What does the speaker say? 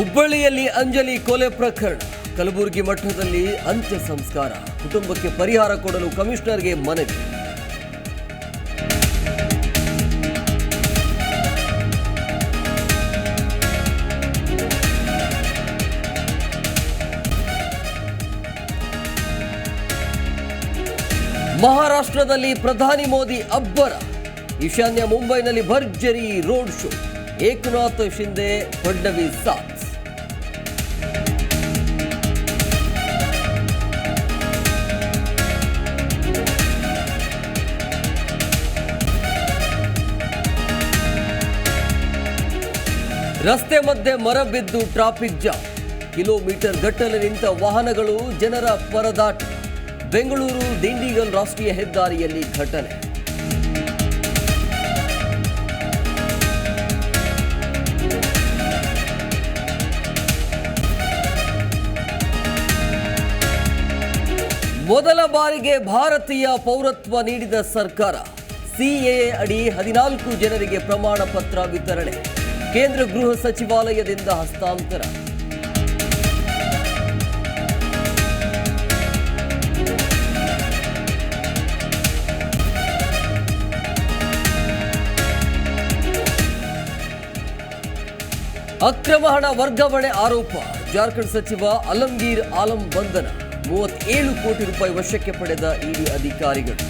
ಹುಬ್ಬಳ್ಳಿಯಲ್ಲಿ ಅಂಜಲಿ ಕೊಲೆ ಪ್ರಕರಣ. ಕಲಬುರಗಿ ಮಠದಲ್ಲಿ ಅಂತ್ಯ ಸಂಸ್ಕಾರ. ಕುಟುಂಬಕ್ಕೆ ಪರಿಹಾರ ಕೊಡಲು ಕಮಿಷನರ್ಗೆ ಮನವಿ. ಮಹಾರಾಷ್ಟ್ರದಲ್ಲಿ ಪ್ರಧಾನಿ ಮೋದಿ ಅಬ್ಬರ. ಈಶಾನ್ಯ ಮುಂಬೈನಲ್ಲಿ ಭರ್ಜರಿ ರೋಡ್ ಶೋ. ಏಕನಾಥ್ ಶಿಂದೆ ಫಡ್ನವೀಸ್ ಸಾಥ್. ರಸ್ತೆ ಮಧ್ಯೆ ಮರ ಬಿದ್ದು ಟ್ರಾಫಿಕ್ ಜಾಮ್ ಕಿಲೋಮೀಟರ್ ಗಟ್ಟಲೆ ನಿಂತ ವಾಹನಗಳು ಜನರ ಪರದಾಟ. ಬೆಂಗಳೂರು ದಿಂಡಿಗಲ್ ರಾಷ್ಟ್ರೀಯ ಹೆದ್ದಾರಿಯಲ್ಲಿ ಘಟನೆ. ಮೊದಲ ಬಾರಿಗೆ ಭಾರತೀಯ ಪೌರತ್ವ ನೀಡಿದ ಸರ್ಕಾರ. ಸಿಎಎ ಅಡಿ ಹದಿನಾಲ್ಕು ಜನರಿಗೆ ಪ್ರಮಾಣ ಪತ್ರ ವಿತರಣೆ. ಕೇಂದ್ರ ಗೃಹ ಸಚಿವಾಲಯದಿಂದ ಹಸ್ತಾಂತರ. ಅಕ್ರಮ ಹಣ ವರ್ಗಾವಣೆ ಆರೋಪ. ಜಾರ್ಖಂಡ್ ಸಚಿವ ಅಲಂಗೀರ್ ಆಲಂ ಬಂಧನ. ಮೂವತ್ತೇಳು ಕೋಟಿ ರೂಪಾಯಿ ವಶಕ್ಕೆ ಪಡೆದ ಇಡಿ ಅಧಿಕಾರಿಗಳು.